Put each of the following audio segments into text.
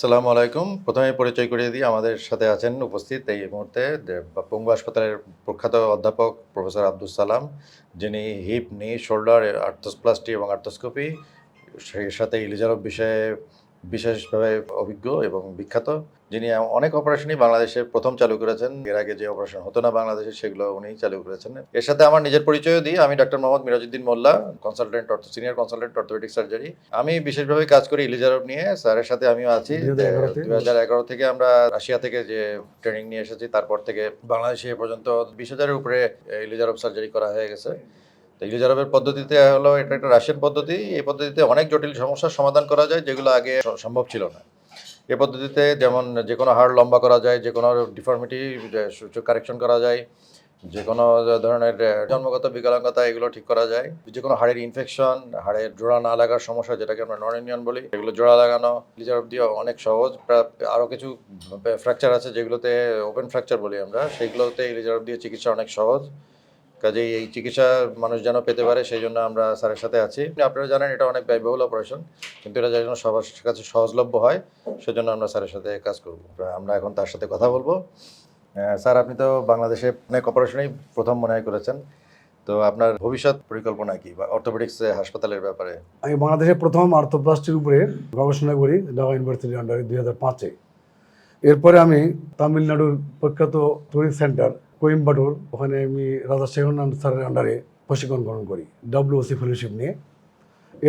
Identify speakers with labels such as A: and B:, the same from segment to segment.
A: আসসালামু আলাইকুম। প্রথমে পরিচয় করিয়ে দিই, আমাদের সাথে আছেন উপস্থিত এই মুহূর্তে পঙ্গু হাসপাতালের প্রখ্যাত অধ্যাপক প্রফেসর আব্দুল সালাম, যিনি হিপ নি শোল্ডার আর্থোসপ্লাস্টি এবং আর্থোস্কোপি সেই সাথে ইলিজারভ বিষয়ে বিশেষভাবে অভিজ্ঞ এবং বিখ্যাত যিনি অনেক অপারেশনই বাংলাদেশে প্রথম চালু করেছেন। এর আগে যে অপারেশন হতো না বাংলাদেশে সেগুলো উনি চালু করেছেন। এর সাথে আমার নিজের পরিচয়ও দিই। আমি ডক্টর মোহাম্মদ মিরাজুদ্দিন মোল্লা কনসালটেন্ট অর্থ সিনিয়র কনসালটেন্ট অর্থোপেডিক সার্জারি আমি বিশেষভাবে কাজ করি ইলিজারভ নিয়ে। স্যারের সাথে আমিও আছি।
B: 2011 তে?
A: দুই হাজার এগারো থেকে আমরা রাশিয়া থেকে যে ট্রেনিং নিয়ে এসেছি তারপর থেকে বাংলাদেশে এ পর্যন্ত বিশ হাজারের উপরে ইলিজারভ সার্জারি করা হয়ে গেছে। তো ইলিজারভের পদ্ধতিতে হলো, এটা একটা রাশিয়ান পদ্ধতি। এই পদ্ধতিতে অনেক জটিল সমস্যার সমাধান করা যায়, যেগুলো আগে সম্ভব ছিল না। এ পদ্ধতিতে যেমন যে কোনো হাড় লম্বা করা যায় যে কোনো ডিফর্মিটি কারেকশন করা যায় যে কোনো ধরনের জন্মগত বিকলাঙ্গতা এগুলো ঠিক করা যায়। যে কোনো হাড়ের ইনফেকশন হাড়ের জোড়া না লাগার সমস্যা, যেটাকে আমরা নন ইউনিয়ন বলি, এগুলো জোড়া লাগানো লিজার দিয়ে অনেক সহজ। আরও কিছু ফ্র্যাকচার আছে যেগুলোতে ওপেন ফ্র্যাকচার বলি আমরা সেগুলোতে লিজার দিয়ে চিকিৎসা অনেক সহজ। কাজেই এই চিকিৎসা মানুষ যেন পেতে পারে, সেই জন্য আমরা স্যারের সাথে আছি। আপনারা জানেন এটা অনেক ব্যয়বহুল অপারেশন কিন্তু এটা যেন সবার কাছে সহজলভ্য হয়, সেজন্য আমরা স্যারের সাথে কাজ করব। আমরা এখন তার সাথে কথা বলব। স্যার, আপনি তো বাংলাদেশে অনেক অপারেশনই প্রথম মনে হয় করেছেন। তো আপনার ভবিষ্যৎ পরিকল্পনা কি বা অর্থোপেডিক্স হাসপাতালের ব্যাপারে?
B: আমি বাংলাদেশে প্রথম আর্থোপ্লাস্টির উপরে গবেষণা করি, ঢাকা ইউনিভার্সিটির আন্ডারে দুই হাজার পাঁচে। এরপরে আমি তামিলনাড়ুর প্রখ্যাত টুরিস্ট সেন্টার কোয়েম্বাটোর, ওখানে আমি রাজা শেখর স্যারের আন্ডারে প্রশিক্ষণ গ্রহণ করি ডাব্লিউসি ফেলোশিপ নিয়ে।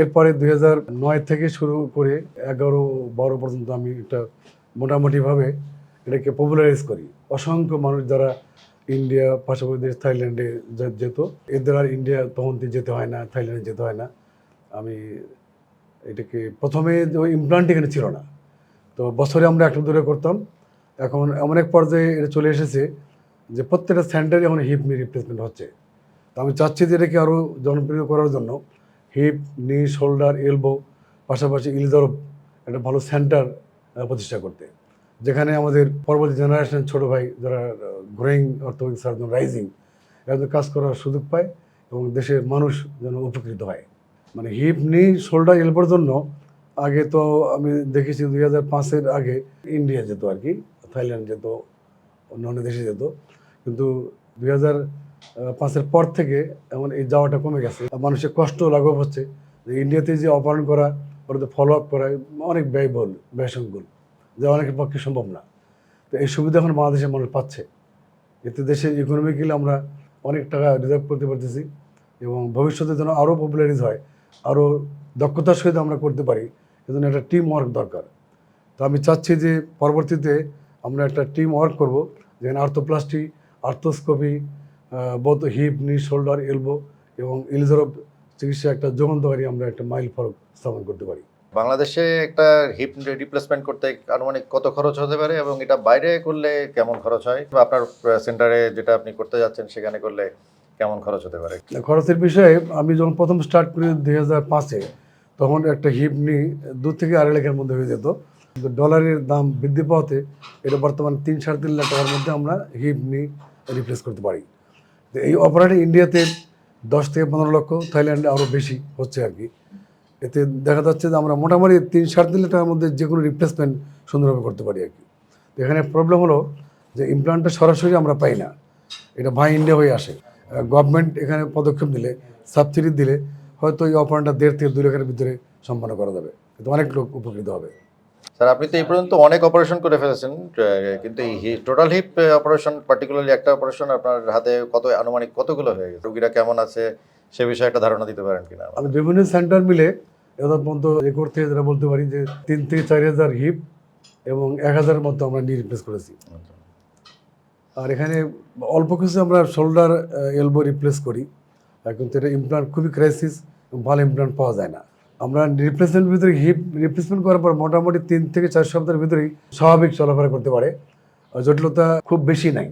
B: এরপরে দুই হাজার নয় থেকে শুরু করে এগারো বারো পর্যন্ত আমি একটা মোটামুটিভাবে এটাকে পপুলারাইজ করি। অসংখ্য মানুষ যারা ইন্ডিয়া পাশাপাশি দেশ থাইল্যান্ডে যেত, এদের আর ইন্ডিয়া তখন যেতে হয় না থাইল্যান্ডে যেতে হয় না। আমি এটাকে প্রথমে ইমপ্লান্ট এখানে ছিল না। তো বছরে আমরা একটা দূরে করতাম। এখন এমন এক পর্যায়ে এটা চলে এসেছে যে প্রত্যেকটা সেন্টারে এখন হিপ নি রিপ্লেসমেন্ট হচ্ছে। তো আমি চাচ্ছি যে এটাকে আরও জনপ্রিয় করার জন্য হিপ নি শোল্ডার এলবো পাশাপাশি ইলিদরব একটা ভালো সেন্টার প্রতিষ্ঠা করতে। যেখানে আমাদের পরবর্তী জেনারেশন ছোটো ভাই যারা গ্রোয়িং অর্থনৈতিক সার্জন রাইজিং এরা কাজ করার সুযোগ পায় এবং দেশের মানুষ যেন উপকৃত হয়। মানে হিপ নি শোল্ডার এলবোর জন্য আগে তো আমি দেখেছি দুই হাজার পাঁচের আগে ইন্ডিয়া যেত আর কি, থাইল্যান্ড যেত অন্য অন্য দেশে যেত। কিন্তু দুই হাজার পাঁচের পর থেকে এমন এই যাওয়াটা কমে গেছে। মানুষের কষ্ট লাঘব হচ্ছে যে ইন্ডিয়াতে যে অপারেশন করা ওটাতে ফলো আপ করা অনেক ব্যয়বহুল ব্যয়সংকুল যা অনেকের পক্ষে সম্ভব না। তো এই সুবিধা এখন বাংলাদেশের মানুষ পাচ্ছে। এতে দেশের ইকোনমিক্যালি আমরা অনেক টাকা রিজার্ভ করতে পারতেছি এবং ভবিষ্যতে যেন আরও পপুলারিজ হয় আরও দক্ষতার সহিত আমরা করতে পারি এজন্য একটা টিম ওয়ার্ক দরকার। তো আমি চাচ্ছি যে পরবর্তীতে আমরা একটা টিম ওয়ার্ক করব যেখানে arthroplasty arthroscopy both hip knee shoulder elbow এবং ইলিজরব চিকিৎসা একটা যুগান্তকারী আমরা একটা মাইল ফরক স্থাপন করতে পারি।
A: বাংলাদেশে একটা হিপ রিপ্লেসমেন্ট করতে আনুমানিক কত খরচ হতে পারে এবং এটা বাইরে করলে কেমন খরচ হয়? বা আপনার সেন্টারে যেটা আপনি করতে যাচ্ছেন সেখানে করলে কেমন খরচ হতে পারে?
B: খরচের বিষয়ে আমি যখন প্রথম স্টার্ট করি দুই হাজার পাঁচে তখন একটা হিপ নি, দু থেকে আড়াই লাখের মধ্যে হয়ে যেত। কিন্তু ডলারের দাম বৃদ্ধি পাওয়াতে এটা বর্তমানে তিন সাড়ে তিন লাখ টাকার মধ্যে আমরা হিপ নি রিপ্লেস করতে পারি। এই অপারেটর ইন্ডিয়াতে দশ থেকে পনেরো লক্ষ থাইল্যান্ডে আরও বেশি হচ্ছে আর কি। এতে দেখা যাচ্ছে যে আমরা মোটামুটি তিন সাড়ে তিন লাখ টাকার মধ্যে যে কোনো রিপ্লেসমেন্ট সুন্দরভাবে করতে পারি আর কি। এখানে প্রবলেম হলো যে ইমপ্লান্টটা সরাসরি আমরা পাই না। এটা ভাই ইন্ডিয়া হয়ে আসে। গভর্নমেন্ট এখানে পদক্ষেপ দিলে সাবসিডি দিলে হয়তো এই অপারেটরটা দেড় থেকে দুই লাখের ভিতরে সম্পন্ন করা যাবে। কিন্তু অনেক লোক উপকৃত হবে।
A: স্যার আপনি তো এই পর্যন্ত অনেক অপারেশন করে ফেলেছেন কিন্তু এই টোটাল হিপ অপারেশন পার্টিকুলারলি একটা অপারেশন আপনার হাতে কত আনুমানিক কতগুলো হয়ে গেছে? রোগীরা কেমন আছে? সে বিষয়ে একটা ধারণা দিতে পারেন কিনা?
B: আমি বিভিন্ন সেন্টার মিলে এবার পর্যন্ত রেকর্ড থেকে যেটা বলতে পারি যে তিন থেকে চার হাজার হিপ এবং এক হাজারের মতো আমরা নি রিপ্লেস করেছি। আর এখানে অল্প কিছু আমরা শোল্ডার এলবো রিপ্লেস করি। কিন্তু এটা ইমপ্লান্ট খুবই ক্রাইসিস ভালো ইমপ্লান্ট পাওয়া যায় না। আমরা রিপ্লেসমেন্ট ভিতরে হিপ রিপ্লেসমেন্ট করার পর মোটামুটি তিন থেকে চার সপ্তাহের ভিতরেই স্বাভাবিক চলাফেরা করতে পারে জটিলতা খুব বেশি নাই।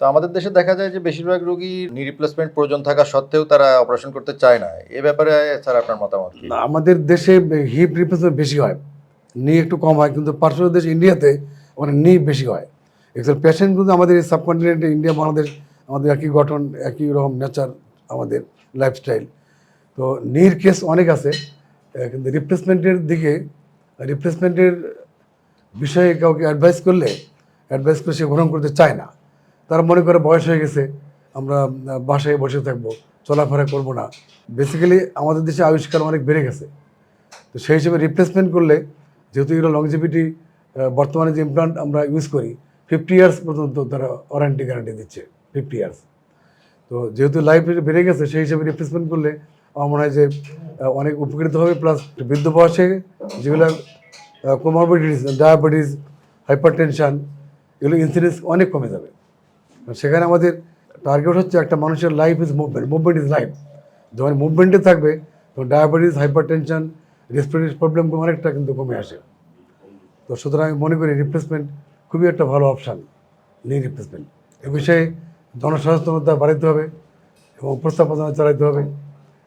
A: তো আমাদের দেশে দেখা যায় যে বেশিরভাগ রোগী নি রিপ্লেসমেন্ট প্রয়োজন থাকা সত্ত্বেও তারা অপারেশন করতে চায় না। এ ব্যাপারে স্যার আপনার মতামত কি?
B: না, আমাদের দেশে হিপ রিপ্লেসমেন্ট বেশি হয় নি একটু কম হয় কিন্তু পার্শ্ববর্তী দেশ ইন্ডিয়াতে ওখানে নি বেশি হয়। এক্সেল পেশেন্ট কিন্তু আমাদের এই সাবকন্টিনেন্টে ইন্ডিয়া বাংলাদেশ আমাদের একই গঠন একই রকম নেচার আমাদের লাইফস্টাইল তো নির কেস অনেক আছে কিন্তু রিপ্লেসমেন্টের দিকে রিপ্লেসমেন্টের বিষয়ে কাউকে অ্যাডভাইস করলে অ্যাডভাইস করে সে গ্রহণ করতে চায় না। তারা মনে করে বয়স হয়ে গেছে, আমরা বাসায় বসে থাকব, চলাফেরা করব না। বেসিক্যালি আমাদের দেশে আবিষ্কার অনেক বেড়ে গেছে। তো সেই হিসেবে রিপ্লেসমেন্ট করলে, যেহেতু এগুলো লংজিভিটি বর্তমানে যে ইমপ্লান্ট আমরা ইউজ করি ফিফটি ইয়ার্স পর্যন্ত তারা ওয়ারেন্টি গ্যারান্টি দিচ্ছে ফিফটি ইয়ার্স তো যেহেতু লাইফ বেড়ে গেছে, সেই হিসেবে রিপ্লেসমেন্ট করলে আমার মনে হয় যে অনেক উপকৃত হবে প্লাস বৃদ্ধ বয়সে যেগুলো কোমরবিডিস ডায়াবেটিস হাইপার টেনশন এগুলো ইন্সিডেন্স অনেক কমে যাবে। সেখানে আমাদের টার্গেট হচ্ছে একটা মানুষের life is movement movement is life যখন মুভমেন্টে থাকবে, তখন ডায়াবেটিস হাইপার টেনশন রেসপিরেটরি প্রবলেমগুলো অনেকটা কিন্তু কমে আসে। তো সুতরাং আমি মনে করি রিপ্লেসমেন্ট খুবই একটা ভালো অপশান নেই রিপ্লেসমেন্ট এ বিষয়ে জনসচেতনতা বাড়াইতে হবে এবং উপস্থাপনা চালাইতে হবে।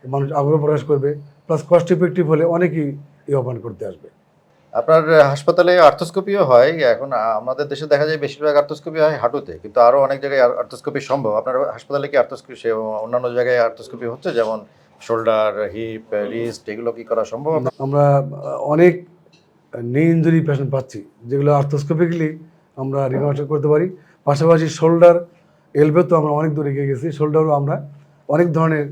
B: মানুষ আগ্রহ প্রকাশ করবে প্লাস কস্ট ইফেক্টিভ হলে অনেকেই এই অপান করতে আসবে।
A: আপনার হাসপাতালে আর্থোস্কোপিও হয় এখন আমাদের দেশে দেখা যায় বেশিরভাগ আর্থোস্কোপি হয় হাঁটুতে কিন্তু আরও অনেক জায়গায় আর্থোস্কোপি সম্ভব। আপনার হাসপাতালে কি আর্থোস্কোপি অন্যান্য জায়গায় আর্থোস্কোপি হচ্ছে? যেমন শোল্ডার হিপ রিস্ট এগুলো কি করা সম্ভব?
B: আমরা অনেক নি ইঞ্জুরি পেশেন্ট পাচ্ছি যেগুলো আর্থোস্কোপিক্যালি আমরা রিকনস্ট্রাক্ট করতে পারি। পাশাপাশি শোল্ডার এলবে তো আমরা অনেক দূরে এগিয়ে গেছি শোল্ডারও আমরা অনেক ধরনের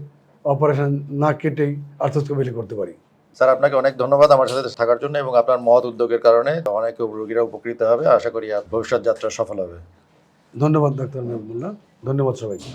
B: অপারেশন না কেটেই আর্থস্কোপিলি করতে পারি।
A: স্যার আপনাকে অনেক ধন্যবাদ আমার সাথে থাকার জন্য এবং আপনার মহৎ উদ্যোগের কারণে অনেক রোগীরা উপকৃত হবে। আশা করি আর ভবিষ্যৎ যাত্রা সফল হবে।
B: ধন্যবাদ ডাক্তার মেহবুল্লাহ ধন্যবাদ সবাইকে।